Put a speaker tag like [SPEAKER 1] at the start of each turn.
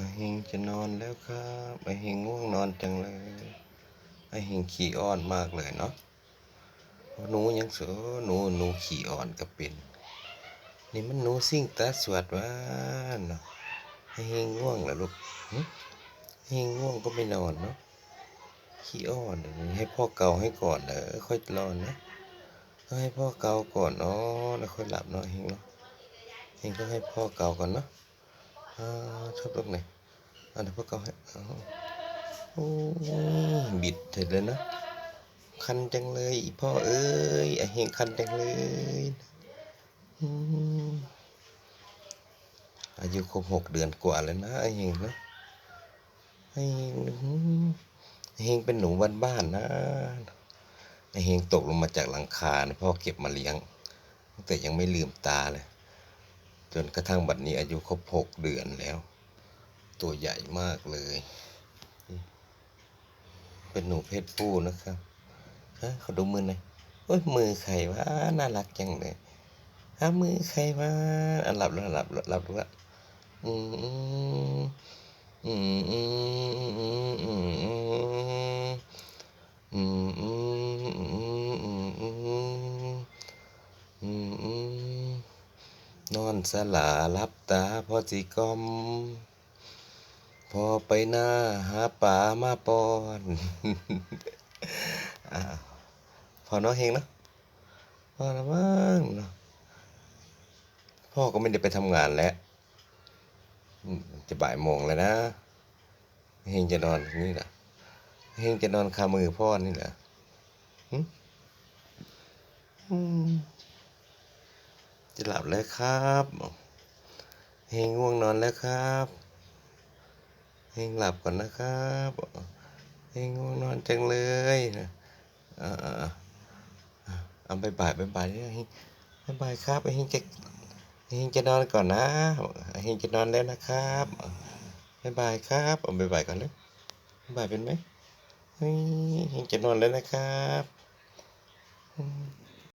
[SPEAKER 1] อาเฮงจะนอนแล้วครับอาเฮงง่วงนอนจังเลยอาเฮงขี้อ้อนมากเลยเนาะหนูยังเสือหนูหนูขี้อ่อนก็เป็นนี่มันหนูสิ่งตาสวดว่าเนาะอาเฮงง่วงแล้วลูกเฮงง่วงก็ไม่นอนเนาะขี้อ้อนให้พ่อเกาให้ก่อนเด้อค่อยนอนนะต้องให้พ่อเกาก่อนเนาะแล้วค่อยหลับเนาะเฮงเนาะเฮงต้องให้พ่อเกาก่อนเนาะ ชอบตรงไหนอันนี้พวกเขาให้เอาโอ้บิดเสร็จเลยนะ คันจังเลยพ่อเอ้ยไอเฮงคันจังเลยอายุครบหกเดือนกว่าแล้วนะไอเฮงนะไอเฮงไอเฮงเป็นหนูบ้านบ้านๆนะไอเฮงตกลงมาจากหลังคาพ่อเก็บมาเลี้ยงตั้งแต่ยังไม่ลืมตาเลย จนกระทั่งบัดนี้อายุครบหกเดือนแล้ว ตัวใหญ่มากเลย เป็นหนูเพศผู้นะครับฮะขอดูมือหน่อยโอ้ยมือใครวะน่ารักจังเลยฮะมือใครวะอะหลับแล้วหลับหลับแล้วอืมอืมอืมอืมอืมอืมอืมอืมอืมอืมอืมอืมอืม นอนสลารับตาพอสิกอม พอไปหน้าหาป่ามาปอนอพอน้องเฮงเนอะพอแล้วมั้งเนาะพ่อก็ไม่ได้ไปทำงานแล้ว จะบ่ายโมงแล้วนะ เฮงจะนอนนี่แหละเฮงจะนอนคามือพ่อนี่แหละอืม จะหลับแล้วครับเฮงง่วงนอนแล้วครับเฮงหลับก่อนนะครับเฮงง่วงนอนจังเลยนะอ่าอ่าอ่าเอาบายบายบายบายเนี่ยเฮงบายบายครับเฮงจะเฮงจะนอนก่อนนะเฮงจะนอนแล้วนะครับบายบายครับเอาบายบายก่อนเลยบายบายเป็นไหมเฮงจะนอนแล้วนะครับ